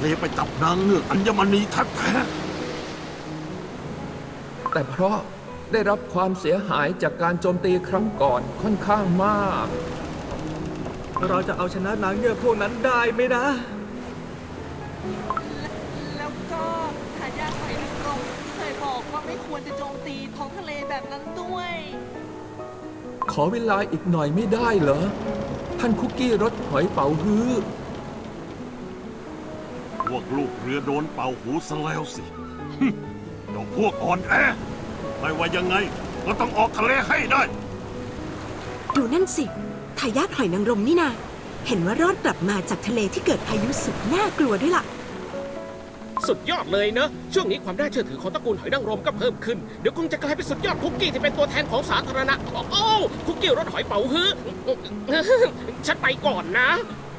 เลไปจับนางเงือกอัญมณีแท้แต่เพราะได้รับความเสียหายจากการโจมตีครั้งก่อนค่อนข้างมาก เราจะเอาชนะนางเงือกพวกนั้นได้ไหมนะ แล้วก็ทายาทหอยนางรมเคยบอกว่าไม่ควรจะโจมตีท้องทะเลแบบนั้นด้วย ขอเวลาอีกหน่อยไม่ได้เหรอ ท่านคุกกี้รสหอยเป๋าฮื้อๆพ วกลูกเรือโดนเป่าหูซะแล้วสิฮึ่มเจ้าพวกอ่อนแอไม่ว่ายังไง ก็ต้องออกทะเลให้ได้ ดูนั่นสิทายาทหอยนางรมนี่นา เห็นว่ารอดกลับมาจากทะเลที่เกิดพายุสุดน่ากลัวด้วยล่ะ สุดยอดเลยเนอะ ช่วงนี้ความน่าเชื่อถือของตระกูลหอยนางรมก็เพิ่มขึ้น เดี๋ยวคงจะกลายเป็นสุดยอดคุกกี้ที่เป็นตัวแทนของสาธารณะ โอ้โอ้คุกกี้รสหอยเป๋าฮื้อฉันไปก่อนนะช่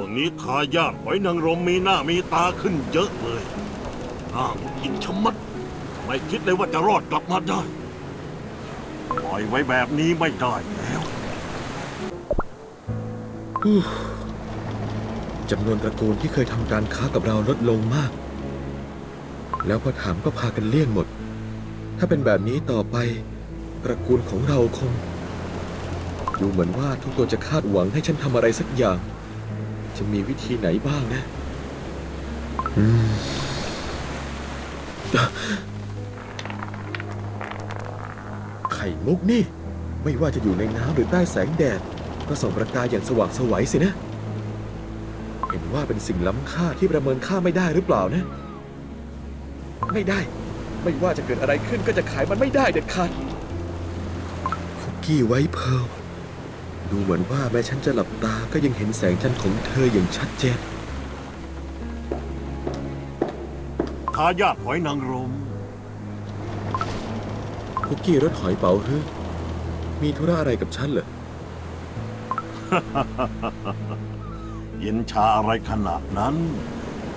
วงนี้ทายาทหอยนางรมมีหน้ามีตาขึ้นเยอะเลยน่าหงุดหงิดชะมัด ไม่คิดเลยว่าจะรอดกลับมาได้ ปล่อยไว้แบบนี้ไม่ได้แล้วจำนวนตระกูลที่เคยทำการค้ากับเราลดลงมาก แล้วพอถามก็พากันเลี่ยงหมด ถ้าเป็นแบบนี้ต่อไป ตระกูลของเราคง ดูเหมือนว่าทุกตัวจะคาดหวังให้ฉันทำอะไรสักอย่าง จะมีวิธีไหนบ้างนะอืมไข่มุกนี่ ไม่ว่าจะอยู่ในน้ำหรือใต้แสงแดด ก็ส่องประกายอย่างสว่างไสวัยสินะ เห็นว่าเป็นสิ่งล้ำค่าที่ประเมินค่าไม่ได้หรือเปล่านะ ไม่ได้ ไม่ว่าจะเกิดอะไรขึ้นก็จะขายมันไม่ได้เด็ดขาดคุกกี้ไว้เพร์ล ดูเหมือนว่าแม้ฉันจะหลับตาก็ยังเห็นแสงจันทร์ของเธออย่างชัดเจนทายาทหอยนางรมคุกกี้รสหอยเป๋าฮื้อมีธุระอะไรกับฉันเหรอ เย็นชาอะไรขนาดนั้น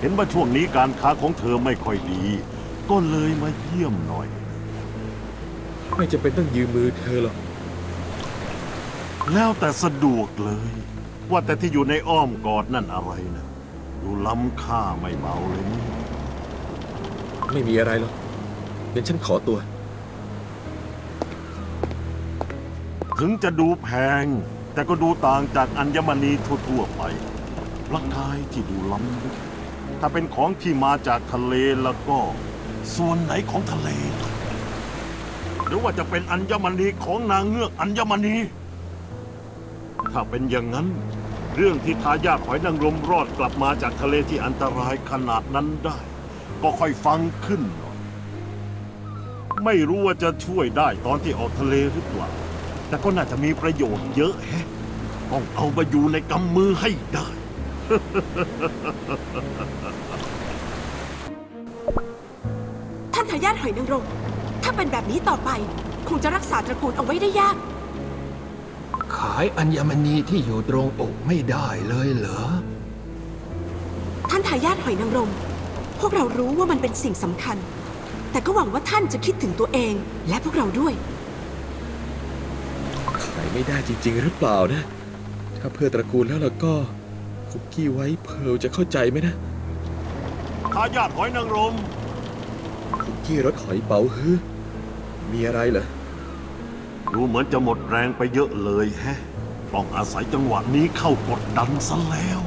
เห็นว่าช่วงนี้การค้าของเธอไม่ค่อยดี ก็เลยมาเยี่ยมหน่อย ไม่จำเป็นต้องยืมมือเธอหรอก แล้วแต่สะดวกเลย ว่าแต่ที่อยู่ในอ้อมกอดนั่นอะไรนะดูล้ำค่าไม่เบาเลยนี่ไม่มีอะไรหรอกงั้นฉันขอตัว ถึงจะดูแพง แต่ก็ดูต่างจากอัญมณีทั่วๆไปร่างกายที่ดูล้ำลึกถ้าเป็นของที่มาจากทะเลแล้วก็ ส่วนไหนของทะเล หรือว่าจะเป็นอัญมณีของนางเงือกอัญมณี ถ้าเป็นอย่างนั้น เรื่องที่ทายาทหอยนางรมรอดกลับมาจากทะเลที่อันตรายขนาดนั้นได้ ก็ค่อยฟังขึ้นหน่อยไม่รู้ว่าจะช่วยได้ตอนที่ออกทะเลหรือเปล่า แต่ก็น่าจะมีประโยชน์เยอะแฮะต้องเอามาอยู่ในกำมือให้ได้ ท่านทายาทหอยนางรมถ้าเป็นแบบนี้ต่อไป คงจะรักษาตระกูลเอาไว้ได้ยาก ขายอัญมณีที่อยู่ตรงอกไม่ได้เลยเหรอ ท่านทายาทหอยนางรม พวกเรารู้ว่ามันเป็นสิ่งสำคัญ แต่ก็หวังว่าท่านจะคิดถึงตัวเองและพวกเราด้วย ขายไม่ได้จริง ๆ หรือเปล่านะ ถ้าเพื่อตระกูลแล้วล่ะก็คุกกี้ไว้เพร์ลจะเข้าใจไหมนะ ทายาทหอยนางรม คุกกี้รสหอยเป๋าฮื้อมีอะไรเหรอ ดูเหมือนจะหมดแรงไปเยอะเลยแฮะ ต้องอาศัยจังหวะนี้เข้ากดดันซะแล้ว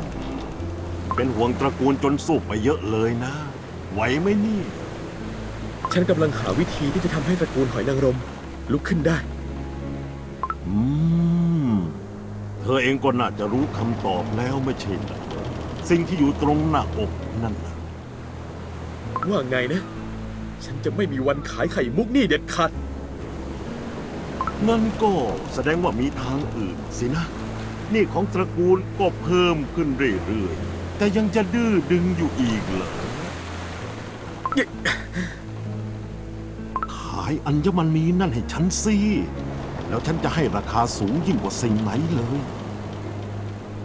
เป็นห่วงตระกูลจนสู้ไปเยอะเลยนะ ไหวไหมนี่ ฉันกำลังหาวิธีที่จะทำให้ตระกูลหอยนางรม ลุกขึ้นได้ อืม เธอเองก็น่าจะรู้คำตอบแล้วไม่ใช่เหรอสิ่งที่อยู่ตรงหน้าอกนั่นนะว่าไงนะ ฉันจะไม่มีวันขายไข่มุกนี่เด็ดขาด นั่นก็แสดงว่ามีทางอื่นสินะ นี่ของตระกูลก็เพิ่มขึ้นเรื่อยๆ แต่ยังจะดื้อดึงอยู่อีกเหรอ ขายอัญมณีนั่นให้ฉันสิ แล้วฉันจะให้ราคาสูงยิ่งกว่าสิ่งไหนเลย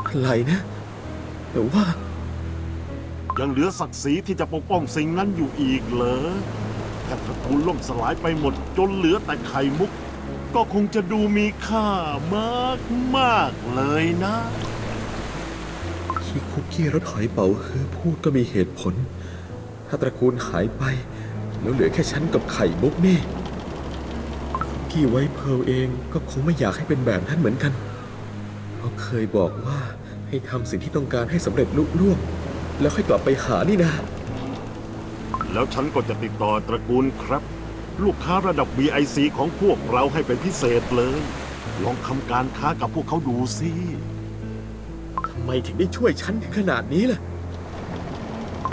อะไรนะแต่ว่า ยังเหลือศักดิ์ศรีที่จะปกป้องสิ่งนั้นอยู่อีกเหรอถ้าตระกูลล่มสลายไปหมดจนเหลือแต่ไข่มุก ก็คงจะดูมีค่ามากมากๆเลยนะที่คุกกกี้รถหอยเป๋าฮื้อพูดก็มีเหตุผล ถ้าตระกูลหายไป แล้วเหลือแค่ฉันกับไข่มุกนี่คุกกี้ไว้เพร์ลเองก็คงไม่อยากให้เป็นแบบนั้นเหมือนกัน เพราะเคยบอกว่าให้ทำสิ่งที่ต้องการให้สำเร็จลุล่วง แล้วค่อยกลับไปหานี่นะ แล้วฉันก็จะติดต่อตระกูลครับ ลูกค้าระดับ BIC ของพวกเราให้เป็นพิเศษเลย ลองทำการค้ากับพวกเขาดูสิ ทำไมถึงได้ช่วยฉันถึงขนาดนี้ล่ะ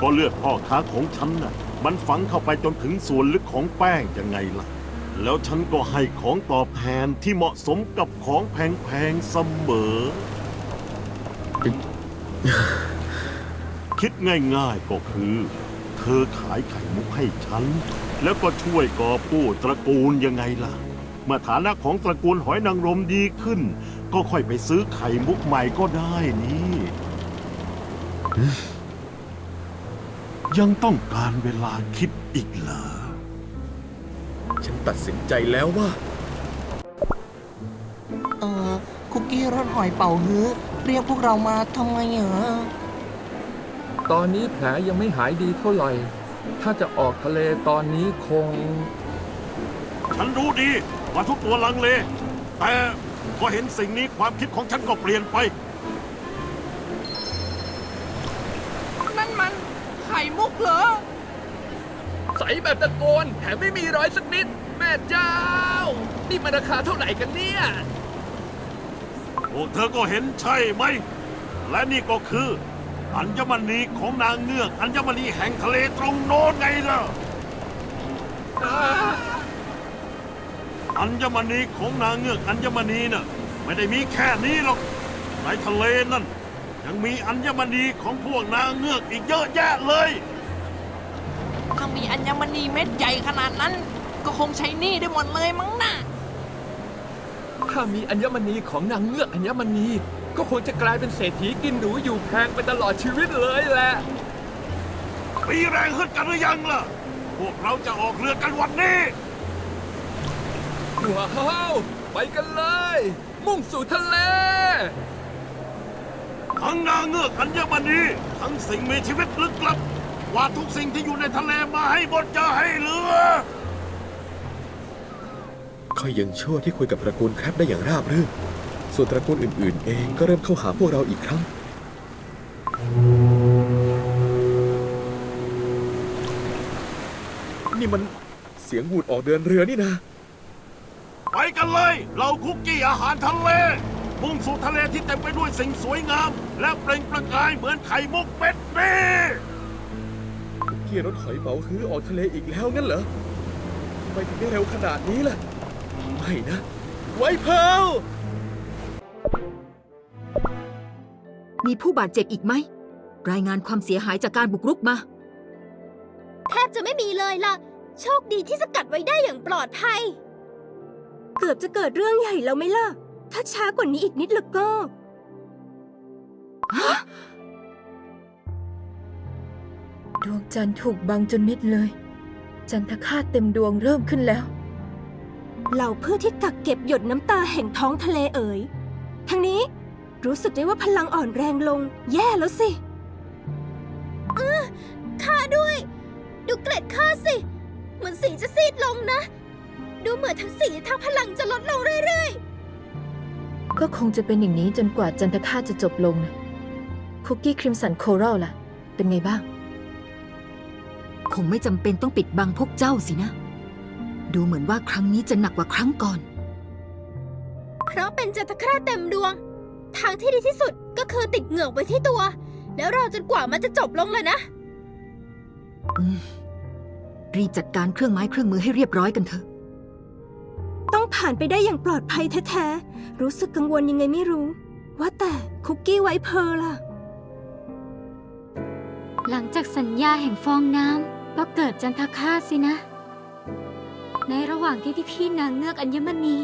ก็เลือดพ่อค้าของฉันน่ะ มันฝังเข้าไปจนถึงส่วนลึกของแป้งยังไงล่ะ แล้วฉันก็ให้ของตอบแทนที่เหมาะสมกับของแพงๆเสมอ คิดง่ายๆก็คือ เธอขายไข่มุกให้ฉัน แล้วก็ช่วยกอผู้ตระกูลยังไงล่ะ เมื่อฐานะของตระกูลหอยนางรมดีขึ้น ก็ค่อยไปซื้อไข่มุกใหม่ก็ได้นี่ ยังต้องการเวลาคิดอีกเหรอ ฉันตัดสินใจแล้วว่า เออคุกกี้รสหอยเป่าฮื้อเรียกพวกเรามาทำไมเหรอ ตอนนี้แผลยังไม่หายดีเท่าไหร่ ถ้าจะออกทะเลตอนนี้คง ฉันรู้ดีว่าทุกตัวลังเล แต่พอเห็นสิ่งนี้ความคิดของฉันก็เปลี่ยนไป นั่นมันไข่มุกเหรอ ใสแบบตะโกนแถมไม่มีรอยสักนิด แม่เจ้า นี่มันราคาเท่าไหร่กันเนี่ย พวกเธอก็เห็นใช่ไหม และนี่ก็คือ อัญมณีของนางเงือกอัญมณีแห่งทะเลตรงโน้นไงล่ะอัญมณีของนางเงือกอัญมณีน่ะไม่ได้มีแค่นี้หรอกในทะเลนั่นยังมีอัญมณีของพวกนางเงือกอีกเยอะแยะเลยถ้ามีอัญมณีเม็ดใหญ่ขนาดนั้น ก็คงใช้หนี่ได้หมดเลยมั้งน่ะถ้ามีอัญมณีของนางเงือกอัญมณี ก็คงจะกลายเป็นเศรษฐีกินหรูอยู่แพงไปตลอดชีวิตเลยแหละมีแรงฮึดกันหรือยังล่ะ พวกเราจะออกเรือกันวันนี้ ว้าว ไปกันเลย มุ่งสู่ทะเล ทั้งนางเงือกอัญมณีทั้งสิ่งมีชีวิตลึกลับว่าทุกสิ่งที่อยู่ในทะเลมาให้หมดจะให้เหลือค่อยยังชั่วที่คุยกับตระกูลแครบได้อย่างราบรื่น ส่วนตระกูลอื่นๆ เองก็เริ่มเข้าหาพวกเราอีกครั้ง นี่มันเสียงวูดออกเดินเรือนี่นะ ไปกันเลย เราคุกกี้อาหารทะเล มุ่งสู่ทะเลที่เต็มไปด้วยสิ่งสวยงาม และเปล่งประกายเหมือนไข่มุกเป็ดนี่คุกกี้รถหอยเป๋าฮื้อออกทะเลอีกแล้วงั้นเหรอทำไมถึงได้เร็วขนาดนี้ล่ะ ไม่นะ ไว้เพร์ล มีผู้บาดเจ็บอีกไหม รายงานความเสียหายจากการบุกรุกมา แทบจะไม่มีเลยล่ะ โชคดีที่สกัดไว้ได้อย่างปลอดภัย เกือบจะเกิดเรื่องใหญ่แล้วไหมล่ะ ถ้าช้ากว่านี้อีกนิดแล้วก็ ดวงจันทร์ถูกบังจนมิดเลย จันทคาตเต็มดวงเริ่มขึ้นแล้ว เหล่าพืชที่กักเก็บหยดน้ำตาแห่งท้องทะเลเอ๋ยทางนี้ รู้สึกได้ว่าพลังอ่อนแรงลง แย่แล้วสิเออข้าด้วย ดูเกล็ดข้าสิ เหมือนสีจะซีดลงนะ ดูเหมือนทั้งสีทั้งพลังจะลดลงเรื่อยๆ ก็คงจะเป็นอย่างนี้จนกว่าจันทคาตจะจบลงนะคุกกี้ครีมสันโครัลล่ะ เป็นไงบ้าง คงไม่จำเป็นต้องปิดบังพวกเจ้าสินะ ดูเหมือนว่าครั้งนี้จะหนักกว่าครั้งก่อน เพราะเป็นจันทคราตเต็มดวง ทางที่ดีที่สุดก็คือติดเหงือกไว้ที่ตัว แล้วรอจนกว่ามันจะจบลงเลยนะ อืมรีบจัดการเครื่องไม้เครื่องมือให้เรียบร้อยกันเถอะ ต้องผ่านไปได้อย่างปลอดภัยแท้ๆ รู้สึกกังวลยังไงไม่รู้ ว่าแต่คุกกี้ไว้เพร์ลล่ะ หลังจากสัญญาแห่งฟองน้ำก็เกิดจันทคาตสินะ ในระหว่างที่พี่ๆนางเงือกอัญมณี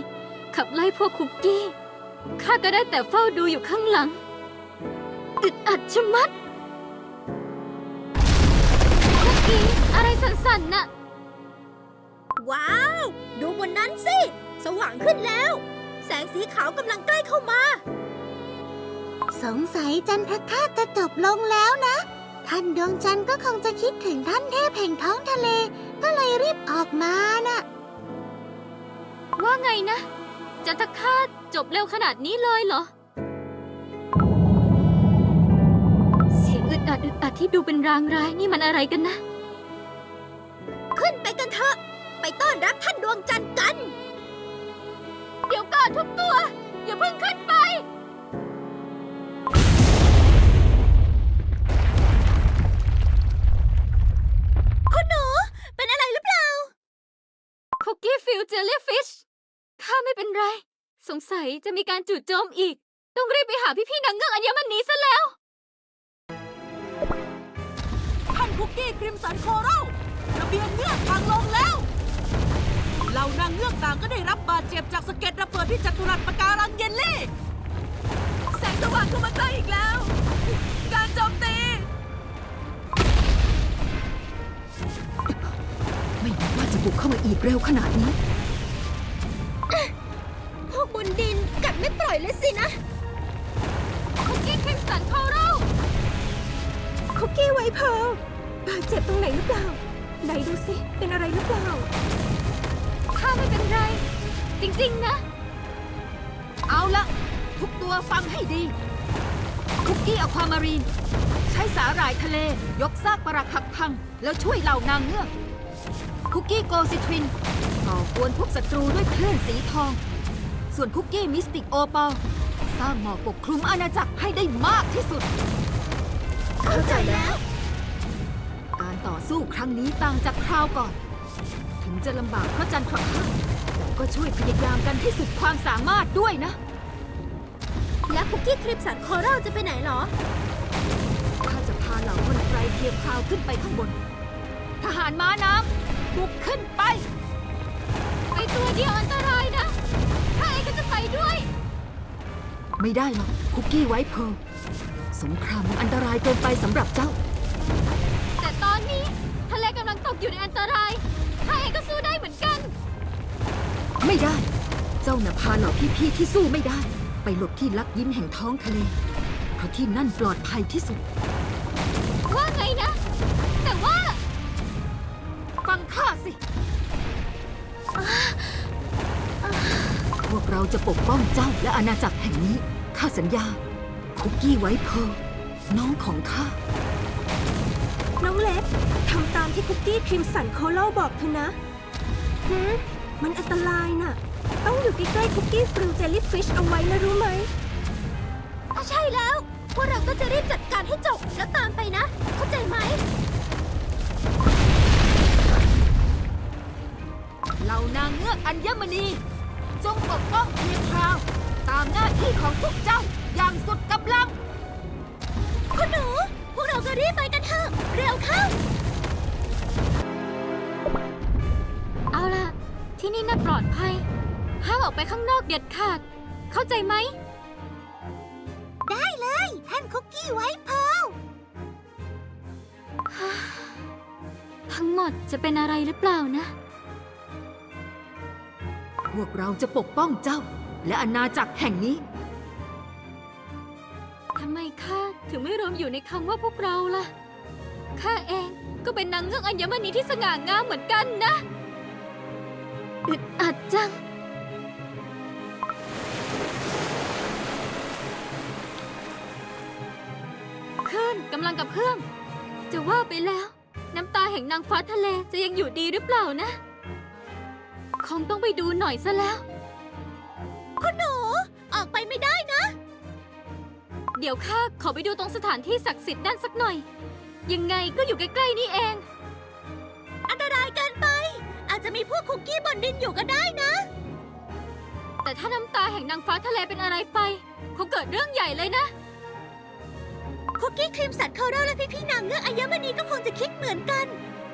ขับไล่พวกคุกกี้ ข้าก็ได้แต่เฝ้าดูอยู่ข้างหลัง อึดอัดชะมัดคุกกี้อะไรสั่นๆน่ะ ว้าว ดูบนนั้นสิ สว่างขึ้นแล้ว แสงสีขาวกำลังใกล้เข้ามา สงสัยจันทคาตจะจบลงแล้วนะ ท่านดวงจันทร์ก็คงจะคิดถึงท่านเทพแห่งท้องทะเล ก็เลยรีบออกมาน่ะ ว่าไงนะ จันทคาต จบเร็วขนาดนี้เลยเหรอ เสียงอึดอัดอึดอัดที่ดูเป็นรางร้ายนี่มันอะไรกันนะ ขึ้นไปกันเถอะ ไปต้อนรับท่านดวงจันทร์กัน เดี๋ยวก่อนทุกตัว อย่าเพิ่งขึ้นไป สงสัยจะมีการจู่โจมอีก ต้องรีบไปหาพี่ๆนางเงือกอัญมณีซะแล้ว ท่านคุกกี้คริมสันโคโรัลระเบียงเงือกพังลงแล้วเหล่านางเงือกต่างก็ได้รับบาดเจ็บจากสะเก็ดระเบิดที่จัตุรัสปะการังเยลลี่ แสงสว่างเข้ามาใกล้อีกแล้ว การโจมตี ไม่นึกว่าจะบุกเข้ามาอีกเร็วขนาดนี้ กัดไม่ปล่อยเลยสินะ คุกกี้คริมสันโคโรัลคุกกี้ไวเพร์ลบาดเจ็บตรงไหนหรือเปล่า ไหนดูสิ เป็นอะไรหรือเปล่า ข้าไม่เป็นไร จริง ๆ นะ เอาละ ทุกตัวฟังให้ดี คุกกี้อความารีน ใช้สาหร่ายทะเล ยกซากปรักหักพัง แล้วช่วยเหล่านางเงือก คุกกี้โกซิทรินก่อกวนพวกศัตรูด้วยคลื่นสีทอง ส่วนคุกกี้มิสติกโอปอลสร้างหมอกปกคลุมอาณาจักรให้ได้มากที่สุด เข้าใจแล้ว การต่อสู้ครั้งนี้ต่างจากคราวก่อน ถึงจะลำบากเพราะจันทรคาตแต่ก็ช่วยพยายามกันให้สุดความสามารถด้วยนะ แล้วคุกกี้คลิปสันคอรัลจะไปไหนหรอ ข้าจะพาเหล่าคนไกลเทียมคราวขึ้นไปข้างบน ทหารม้าน้ำบุกขึ้นไป ไปตัวเดียวอันตรายนะ ด้วย ไม่ได้หรอกคุกกี้ไว้เพร์ลสงครามมันอันตรายเกินไปสำหรับเจ้า แต่ตอนนี้ทะเลกำลังตกอยู่ในอันตรายข้าเองก็สู้ได้เหมือนกัน ไม่ได้ เจ้าน่ะพาเหล่าพี่ๆที่สู้ไม่ได้ ไปหลบที่ลักยิ้มแห่งท้องทะเล เพราะที่นั่นปลอดภัยที่สุด ว่าไงนะ แต่ว่า ฟังข้าสิ พวกเราจะปกป้องเจ้าและอาณาจักรแห่งนี้ ข้าสัญญา คุกกี้ไว้เพร์ลน้องของข้า น้องเล็กทำตามที่คุกกี้ครีมสันโคโลบอกเถอะนะหืมมันอันตรายน่ะ ต้องอยู่ใกล้ๆคุกกี้ฟริลเจลลี่ฟิชเอาไว้นะรู้ไหมถ้าใช่แล้ว พวกเราก็จะรีบจัดการให้จบแล้วตามไปนะ เข้าใจไหม เหล่านางเงือกอัญมณี จงปกป้องเพียงคราวตามหน้าที่ของพวกเจ้าอย่างสุดกำลัง คุณหนู พวกเราก็รีบไปกันเถอะ เร็วเข้า เอาล่ะ ที่นี่น่าปลอดภัย ห้ามออกไปข้างนอกเด็ดขาด เข้าใจไหม ได้เลย ท่านคุกกี้ไว้เพร์ลทั้งหมดจะเป็นอะไรหรือเปล่านะ พวกเราจะปกป้องเจ้า และอาณาจักรแห่งนี้ ทำไมข้าถึงไม่รวมอยู่ในคำว่าพวกเราล่ะ ข้าเองก็เป็นนางเงือกอัญมณีที่สง่างามเหมือนกันนะ อึดอัดจังคลื่นกำลังกับเพื่อมจะว่าไปแล้ว น้ำตาแห่งนางฟ้าทะเลจะยังอยู่ดีหรือเปล่านะ คงต้องไปดูหน่อยซะแล้ว คุณหนู ออกไปไม่ได้นะ เดี๋ยวข้าขอไปดูตรงสถานที่ศักดิ์สิทธิ์นั่นสักหน่อย ยังไงก็อยู่ใกล้ๆนี่เอง อันตรายเกินไป อาจจะมีพวกคุกกี้บนดินอยู่ก็ได้นะ แต่ถ้าน้ำตาแห่งนางฟ้าทะเลเป็นอะไรไปคงเกิดเรื่องใหญ่เลยนะ คุกกี้ครีมสันคอรัลและพี่ๆนางเงือกอัญมณีก็คงจะคิดเหมือนกัน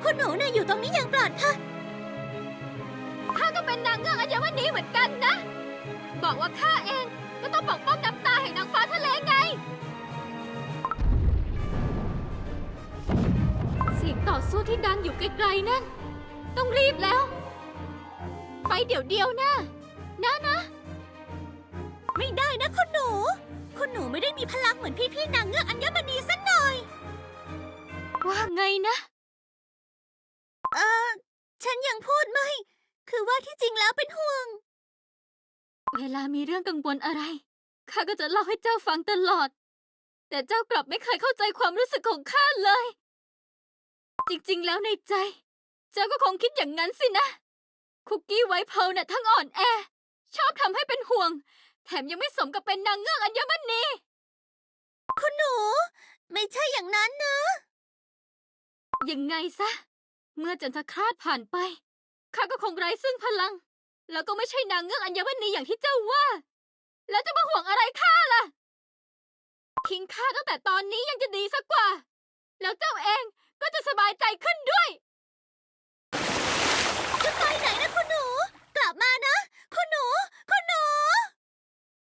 คุณหนูน่ะอยู่ตรงนี้อย่างปลอดภัย ข้าก็เป็นนางเงือกอัญมณีเหมือนกันนะ บอกว่าข้าเองก็ต้องปกป้องน้ำตาแห่งนางฟ้าทะเลไง เสียงต่อสู้ที่ดังอยู่ไกลๆนั่น ต้องรีบแล้ว ไปเดี๋ยวเดียวนะนะนะ ไม่ได้นะคุณหนู คุณหนูไม่ได้มีพลังเหมือนพี่ๆนางเงือกอัญมณีสักหน่อย ว่าไงนะ เออฉันยังพูดไม่ คือว่าที่จริงแล้วเป็นห่วง เวลามีเรื่องกังวลอะไร ข้าก็จะเล่าให้เจ้าฟังตลอด แต่เจ้ากลับไม่เคยเข้าใจความรู้สึกของข้าเลย จริงๆ แล้วในใจ เจ้าก็คงคิดอย่างนั้นสินะ คุกกี้ไวท์เพร์ลน่ะทั้งอ่อนแอ ชอบทำให้เป็นห่วง แถมยังไม่สมกับเป็นนางเงือกอัญมณีคุณหนู ไม่ใช่อย่างนั้นนะ ยังไงซะ เมื่อจันทคราตผ่านไป ข้าก็คงไร้ซึ่งพลัง แล้วก็ไม่ใช่นางเงือกอัญมณีอย่างที่เจ้าว่า แล้วจะมาห่วงอะไรข้าล่ะ ทิ้งข้าตั้งแต่ตอนนี้ยังจะดีสักกว่า แล้วเจ้าเองก็จะสบายใจขึ้นด้วย จะไปไหนนะคุณหนู กลับมานะ คุณหนู คุณหนู